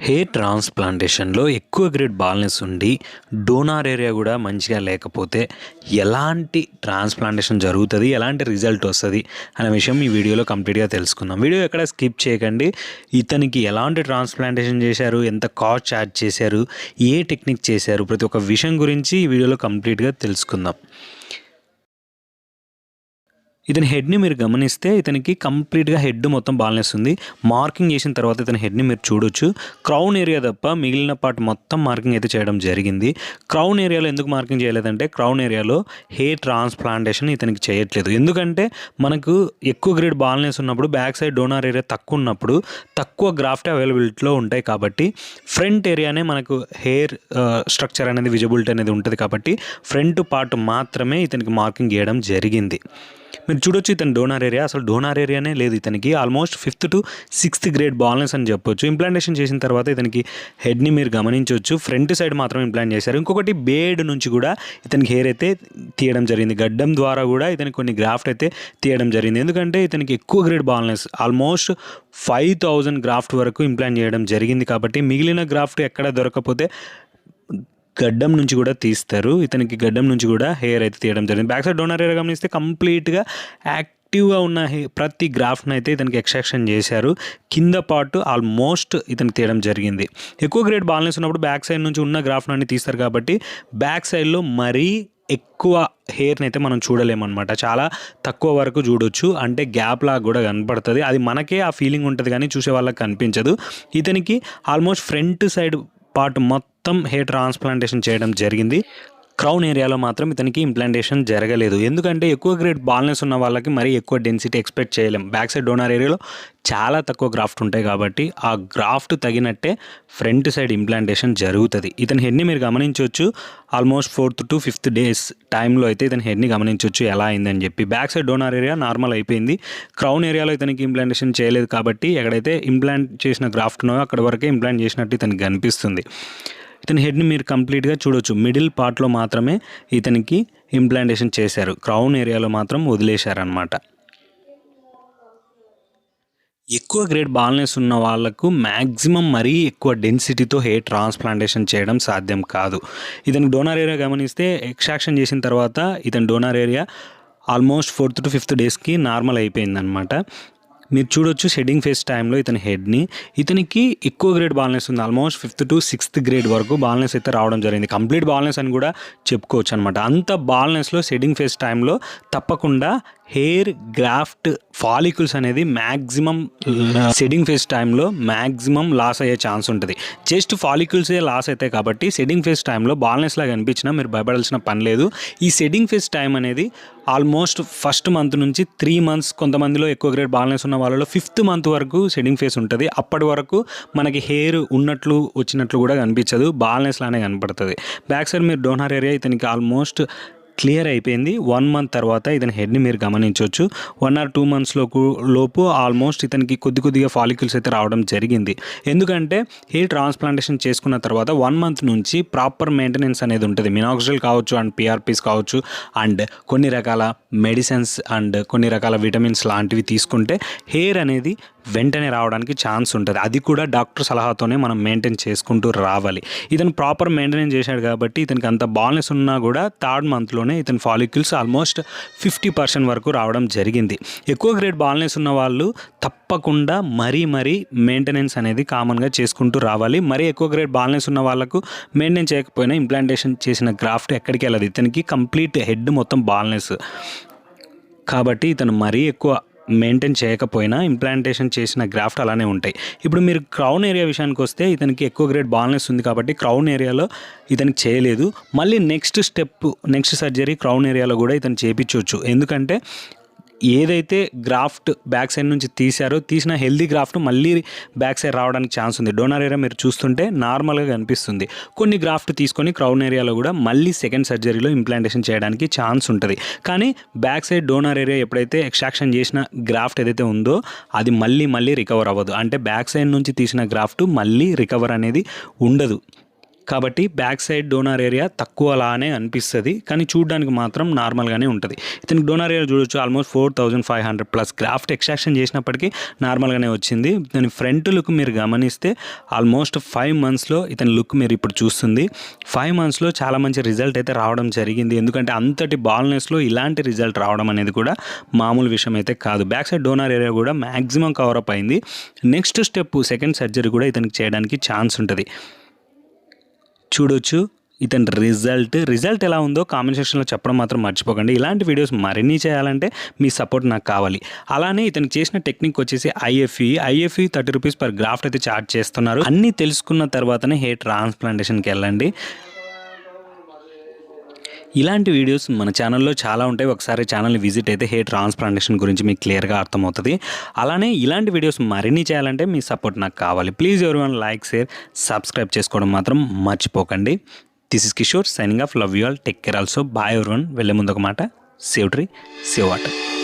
Hair ట్రాన్స్ప్లాంటేషన్లో ఎక్కువ grade baldness ఉండి డోనార్ ఏరియా కూడా మంచిగా లేకపోతే ఎలాంటి ట్రాన్స్ప్లాంటేషన్ జరుగుతుంది ఎలాంటి రిజల్ట్ వస్తుంది అనే విషయం ఈ వీడియోలో కంప్లీట్గా తెలుసుకుందాం. వీడియో ఎక్కడ స్కిప్ చేయకండి. ఇతనికి ఎలాంటి ట్రాన్స్ప్లాంటేషన్ చేశారు ఎంత కాస్ట్ ఛార్జ్ చేశారు ఏ టెక్నిక్ చేశారు ప్రతి ఒక్క విషయం గురించి ఈ వీడియోలో కంప్లీట్గా తెలుసుకుందాం. ఇతని హెడ్ని మీరు గమనిస్తే ఇతనికి కంప్లీట్గా హెడ్ మొత్తం బాల్నెస్ ఉంది మార్కింగ్ చేసిన తర్వాత ఇతని హెడ్ని మీరు చూడొచ్చు. క్రౌన్ ఏరియా తప్ప మిగిలిన పార్ట్ మొత్తం మార్కింగ్ అయితే చేయడం జరిగింది. క్రౌన్ ఏరియాలో ఎందుకు మార్కింగ్ చేయలేదంటే క్రౌన్ ఏరియాలో హెయిర్ ట్రాన్స్ప్లాంటేషన్ ఇతనికి చేయట్లేదు. ఎందుకంటే మనకు ఎక్కువ గ్రేడ్ బాల్నెస్ ఉన్నప్పుడు బ్యాక్ సైడ్ డోనార్ ఏరియా తక్కువ ఉన్నప్పుడు తక్కువ గ్రాఫ్ట్ అవైలబిలిటీలో ఉంటాయి కాబట్టి ఫ్రంట్ ఏరియానే మనకు హెయిర్ స్ట్రక్చర్ అనేది విజిబిలిటీ అనేది ఉంటుంది కాబట్టి ఫ్రంట్ పార్ట్ మాత్రమే ఇతనికి మార్కింగ్ చేయడం జరిగింది. మీరు చూడొచ్చు ఇతను డోనార్ ఏరియా. అసలు డోనార్ ఏరియానే లేదు ఇతనికి. Almost fifth to sixth grade baldness అని చెప్పొచ్చు. ఇంప్లాంటేషన్ చేసిన తర్వాత ఇతనికి హెడ్ని మీరు గమనించవచ్చు ఫ్రంట్ సైడ్ మాత్రం ఇంప్లాంట్ చేశారు. ఇంకొకటి బేడ్ నుంచి కూడా ఇతనికి హెయిర్ అయితే తీయడం జరిగింది. గడ్డం ద్వారా కూడా ఇతనికి కొన్ని గ్రాఫ్ట్ అయితే తీయడం జరిగింది. ఎందుకంటే ఇతనికి ఎక్కువ grade baldness almost five thousand graft వరకు ఇంప్లాంట్ చేయడం జరిగింది కాబట్టి మిగిలిన గ్రాఫ్ట్ ఎక్కడ దొరకకపోతే గడ్డం నుంచి కూడా తీస్తారు. ఇతనికి గడ్డం నుంచి కూడా హెయిర్ అయితే తీయడం జరిగింది. బ్యాక్ సైడ్ డోనర్ హెయిర్ గమనిస్తే కంప్లీట్గా యాక్టివ్గా ఉన్న హె- ప్రతి గ్రాఫ్ట్ని అయితే ఇతనికి ఎక్స్ట్రాక్షన్ చేశారు. కింద పార్ట్ ఆల్మోస్ట్ ఇతనికి తీయడం జరిగింది. ఎక్కువ గ్రేడ్ బాలన్స్ ఉన్నప్పుడు బ్యాక్ సైడ్ నుంచి ఉన్న గ్రాఫ్ట్ అన్ని తీస్తారు కాబట్టి బ్యాక్ సైడ్లో మరీ ఎక్కువ హెయిర్ని అయితే మనం చూడలేమన్నమాట. చాలా తక్కువ వరకు చూడొచ్చు. అంటే గ్యాప్ లాగా కూడా కనపడుతుంది. అది మనకే ఆ ఫీలింగ్ ఉంటుంది కానీ చూసే వాళ్ళకి కనిపించదు. ఇతనికి ఆల్మోస్ట్ ఫ్రంట్ సైడ్ పార్ట్ మొత్తం మొత్తం హెయిర్ ట్రాన్స్ప్లాంటేషన్ చేయడం జరిగింది. క్రౌన్ ఏరియాలో మాత్రం ఇతనికి ఇంప్లాంటేషన్ జరగలేదు. ఎందుకంటే ఎక్కువ గ్రేడ్ బాల్నెస్ ఉన్న వాళ్ళకి మరీ ఎక్కువ డెన్సిటీ ఎక్స్పెక్ట్ చేయలేం. బ్యాక్ సైడ్ డోనార్ ఏరియాలో చాలా తక్కువ గ్రాఫ్ట్ ఉంటాయి కాబట్టి ఆ గ్రాఫ్ట్ తగినట్టే ఫ్రంట్ సైడ్ ఇంప్లాంటేషన్ జరుగుతుంది. ఇతని హెడ్ని మీరు గమనించవచ్చు almost fourth to fifth days టైంలో అయితే ఇతని హెడ్ని గమనించవచ్చు ఎలా అయిందని చెప్పి. Back side donor area normal అయిపోయింది. క్రౌన్ ఏరియాలో ఇతనికి ఇంప్లాంటేషన్ చేయలేదు కాబట్టి ఎక్కడైతే ఇంప్లాంట్ చేసిన గ్రాఫ్ట్ ఉన్నాయో అక్కడ వరకే ఇంప్లాంట్ చేసినట్టు ఇతనికి కనిపిస్తుంది. ఇతని హెడ్ని మీరు కంప్లీట్గా చూడొచ్చు. మిడిల్ పార్ట్లో మాత్రమే ఇతనికి ఇంప్లాంటేషన్ చేశారు. క్రౌన్ ఏరియాలో మాత్రం వదిలేశారనమాట ఎక్కువ గ్రేడ్ బాల్నెస్ ఉన్న వాళ్ళకు మ్యాక్సిమం మరీ ఎక్కువ డెన్సిటీతో హెయిర్ ట్రాన్స్ప్లాంటేషన్ చేయడం సాధ్యం కాదు. ఇతని డోనార్ ఏరియా గమనిస్తే ఎక్స్ట్రాక్షన్ చేసిన తర్వాత ఇతని donor area almost fourth to fifth డేస్కి నార్మల్ అయిపోయిందనమాట మీరు చూడొచ్చు షెడ్డింగ్ ఫేస్ టైంలో ఇతని హెడ్ని. ఇతనికి ఎక్కువ గ్రేడ్ బాల్నెస్ ఉంది. Almost fifth to sixth grade వరకు బాల్నెస్ అయితే రావడం జరిగింది. కంప్లీట్ బాల్నెస్ అని కూడా చెప్పుకోవచ్చు అనమాట అంత బాల్నెస్లో షెడ్డింగ్ ఫేస్ టైంలో తప్పకుండా హెయిర్ గ్రాఫ్ట్ ఫాలికల్స్ అనేది మ్యాక్సిమం సెడింగ్ ఫేస్ టైంలో మ్యాక్సిమం లాస్ అయ్యే ఛాన్స్ ఉంటుంది. జస్ట్ ఫాలికల్సే లాస్ అవుతాయి కాబట్టి సెడింగ్ ఫేస్ టైంలో బాల్నెస్ లాగా అనిపించినా మీరు భయపడాల్సిన పని లేదు. ఈ సెడింగ్ ఫేస్ టైం అనేది ఆల్మోస్ట్ ఫస్ట్ మంత్ నుంచి త్రీ మంత్స్ కొంతమందిలో ఎక్కువ గ్రేడ్ బాల్నెస్ ఉన్న వాళ్ళలో ఫిఫ్త్ మంత్ వరకు సెడింగ్ ఫేస్ ఉంటుంది. అప్పటి వరకు మనకి హెయిర్ ఉన్నట్లు వచ్చినట్లు కూడా కనిపించదు. బాల్నెస్ లానే కనపడుతుంది. బ్యాక్ సైడ్ మీరు డోనార్ ఏరియా ఇతనికి ఆల్మోస్ట్ క్లియర్ అయిపోయింది. వన్ మంత్ తర్వాత ఇతని హెడ్ని మీరు గమనించవచ్చు వన్ ఆర్ టూ మంత్స్లో లోపు ఆల్మోస్ట్ ఇతనికి కొద్ది కొద్దిగా ఫాలిక్యూల్స్ అయితే రావడం జరిగింది. ఎందుకంటే హెయిర్ ట్రాన్స్ప్లాంటేషన్ చేసుకున్న తర్వాత వన్ మంత్ నుంచి ప్రాపర్ మెయింటెనెన్స్ అనేది ఉంటుంది. మినాక్సిల్ కావచ్చు అండ్ పిఆర్పీస్ కావచ్చు అండ్ కొన్ని రకాల మెడిసిన్స్ అండ్ కొన్ని రకాల విటమిన్స్ లాంటివి తీసుకుంటే హెయిర్ అనేది వెంటనే రావడానికి ఛాన్స్ ఉంటుంది. అది కూడా డాక్టర్ సలహాతోనే మనం మెయింటైన్ చేసుకుంటూ రావాలి. ఇతను ప్రాపర్ మెయింటెనెన్స్ చేశాడు కాబట్టి ఇతనికి అంత బాల్నెస్ ఉన్నా కూడా థర్డ్ మంత్లోనే ఇతని ఫాలిక్యూల్స్ ఆల్మోస్ట్ ఫిఫ్టీ పర్సెంట్ వరకు రావడం జరిగింది. ఎక్కువ గ్రేడ్ బాల్నెస్ ఉన్న వాళ్ళు తప్పకుండా మరీ మరీ మెయింటెనెన్స్ అనేది కామన్గా చేసుకుంటూ రావాలి. మరీ ఎక్కువ గ్రేడ్ బాల్నెస్ ఉన్న వాళ్ళకు మెయింటైన్ చేయకపోయినా ఇంప్లాంటేషన్ చేసిన గ్రాఫ్ట్ ఎక్కడికి వెళ్ళదు. ఇతనికి కంప్లీట్ హెడ్ మొత్తం బాల్నెస్ కాబట్టి ఇతను మరీ ఎక్కువ మెయింటైన్ చేయకపోయినా ఇంప్లాంటేషన్ చేసిన గ్రాఫ్ట్ అలానే ఉంటాయి. ఇప్పుడు మీరు క్రౌన్ ఏరియా విషయానికి వస్తే ఇతనికి ఎక్కువ గ్రేడ్ బాల్నెస్ ఉంది కాబట్టి క్రౌన్ ఏరియాలో ఇతనికి చేయలేదు. మళ్ళీ next step next surgery crown ఏరియాలో కూడా ఇతను చేయించవచ్చు ఎందుకంటే ఏదైతే గ్రాఫ్ట్ బ్యాక్ సైడ్ నుంచి తీశారో తీసిన హెల్దీ గ్రాఫ్ట్ మళ్ళీ బ్యాక్ సైడ్ రావడానికి ఛాన్స్ ఉంది. డోనర్ ఏరియా మీరు చూస్తుంటే నార్మల్గా కనిపిస్తుంది. కొన్ని గ్రాఫ్ట్ తీసుకొని క్రౌన్ ఏరియాలో కూడా మళ్ళీ సెకండ్ సర్జరీలో ఇంప్లాంటేషన్ చేయడానికి ఛాన్స్ ఉంటుంది. కానీ బ్యాక్ సైడ్ డోనర్ ఏరియా ఎప్పుడైతే ఎక్స్ట్రాక్షన్ చేసిన గ్రాఫ్ట్ ఏదైతే ఉందో అది మళ్ళీ మళ్ళీ రికవర్ అవ్వదు. అంటే బ్యాక్ సైడ్ నుంచి తీసిన గ్రాఫ్ట్ మళ్ళీ రికవర్ అనేది ఉండదు. కాబట్టి బ్యాక్ సైడ్ డోనార్ ఏరియా తక్కువలానే అనిపిస్తుంది కానీ చూడడానికి మాత్రం నార్మల్గానే ఉంటుంది. ఇతనికి డోనార్ ఏరియా చూడొచ్చు almost four thousand five hundred plus graft extraction చేసినప్పటికీ నార్మల్గానే వచ్చింది. దాని ఫ్రంట్ లుక్ మీరు గమనిస్తే ఆల్మోస్ట్ ఫైవ్ మంత్స్లో ఇతని లుక్ మీరు ఇప్పుడు చూస్తుంది. ఫైవ్ మంత్స్లో చాలా మంచి రిజల్ట్ అయితే రావడం జరిగింది. ఎందుకంటే అంతటి బాల్నెస్లో ఇలాంటి రిజల్ట్ రావడం అనేది కూడా మామూలు విషయం అయితే కాదు. బ్యాక్ సైడ్ డోనార్ ఏరియా కూడా మ్యాక్సిమం కవరప్ అయింది. నెక్స్ట్ స్టెప్ సెకండ్ సర్జరీ కూడా ఇతనికి చేయడానికి ఛాన్స్ ఉంటుంది. చూడొచ్చు. ఇతని రిజల్ట్ రిజల్ట్ ఎలా ఉందో కామెంట్ సెక్షన్లో చెప్పడం మాత్రం మర్చిపోకండి. ఇలాంటి వీడియోస్ మరిన్ని చేయాలంటే మీ సపోర్ట్ నాకు కావాలి. అలానే ఇతను చేసిన టెక్నిక్ వచ్చేసి IFE. IFE thirty rupees per graft అయితే చార్జ్ చేస్తున్నారు. అన్నీ తెలుసుకున్న తర్వాతనే హెయిర్ ట్రాన్స్ప్లాంటేషన్కి వెళ్ళండి. ఇలాంటి వీడియోస్ మన ఛానల్లో చాలా ఉంటాయి. ఒకసారి ఛానల్ని విజిట్ అయితే హెయిర్ ట్రాన్స్ప్లాంటేషన్ గురించి మీకు క్లియర్గా అర్థమవుతుంది. అలానే ఇలాంటి వీడియోస్ మరిన్ని చేయాలంటే మీ సపోర్ట్ నాకు కావాలి. ప్లీజ్ ఎవరి వన్ లైక్ షేర్ సబ్స్క్రైబ్ చేసుకోవడం మాత్రం మర్చిపోకండి. This is Kishore signing off. Love you all. Take care also. Bye everyone వెళ్ళే ముందు ఒక మాట. Save tree save water.